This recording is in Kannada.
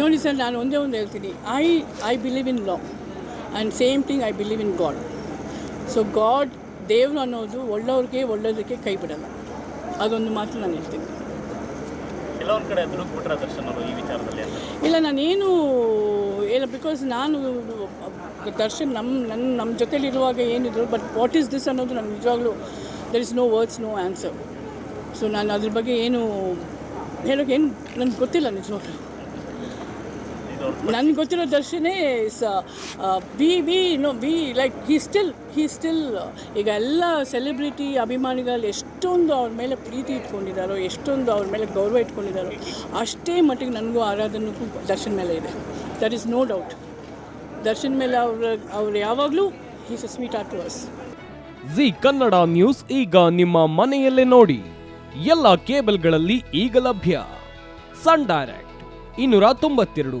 ನೋಡಿ ಸರ್ ನಾನು ಒಂದೇ ಒಂದು ಹೇಳ್ತೀನಿ. I I believe in law and same thing I believe in God so God ದೇವರು ಅನ್ನೋದು ಒಳ್ಳೆಯವ್ರಿಗೆ ಒಳ್ಳೆಯದಕ್ಕೆ ಕೈ ಬಿಡಲ್ಲ. ಅದೊಂದು ಮಾತು ನಾನು ಹೇಳ್ತೀನಿ. ಕೆಲವೊಂದು ಕಡೆ ದುಡುಕ್ಬಿಟ್ರ ದರ್ಶನ್ ಅವರು ಈ ವಿಚಾರದಲ್ಲಿ ಅಂತ. ಇಲ್ಲ ನಾನೇನು ಇಲ್ಲ ಬಿಕಾಸ್ ನಾನು ದರ್ಶನ್ ನಮ್ಮ ನನ್ನ ನಮ್ಮ ಜೊತೆಲಿರುವಾಗ ಏನಿದ್ರು ಬಟ್ ವಾಟ್ ಈಸ್ ದಿಸ್ ಅನ್ನೋದು ನನಗೆ ನಿಜವಾಗ್ಲೂ there is no words no answer so ನಾನು ಅದ್ರ ಬಗ್ಗೆ ಏನು ಹೇಳೋಕೆ ಏನು ನನಗೆ ಗೊತ್ತಿಲ್ಲ ನಿಜವಾಗ್ಲೂ. ನನಗೆ ಗೊತ್ತಿರೋ ದರ್ಶನೇ is we we know we like he still he still ಈಗ ಎಲ್ಲ ಸೆಲೆಬ್ರಿಟಿ ಅಭಿಮಾನಿಗಳು ಎಷ್ಟೊಂದು ಅವ್ರ ಮೇಲೆ ಪ್ರೀತಿ ಇಟ್ಕೊಂಡಿದ್ದಾರೋ ಎಷ್ಟೊಂದು ಅವ್ರ ಮೇಲೆ ಗೌರವ ಇಟ್ಕೊಂಡಿದ್ದಾರೋ ಅಷ್ಟೇ ಮಟ್ಟಿಗೆ ನನಗೂ ಆರಾಧನೆಗೂ ದರ್ಶನ್ ಮೇಲೆ ಇದೆ. That is no doubt Darshan ಮೇಲೆ ಅವ್ರ, ಅವ್ರು ಯಾವಾಗಲೂ he's a sweet are to us Zee Kannada news ಈಗ ನಿಮ್ಮ ಮನೆಯಲ್ಲೇ ನೋಡಿ. ಎಲ್ಲ ಕೇಬಲ್ಗಳಲ್ಲಿ ಈಗ ಲಭ್ಯ. ಸನ್ ಡೈರೆಕ್ಟ್, ಇನ್ನೂರ ತೊಂಬತ್ತೆರಡು.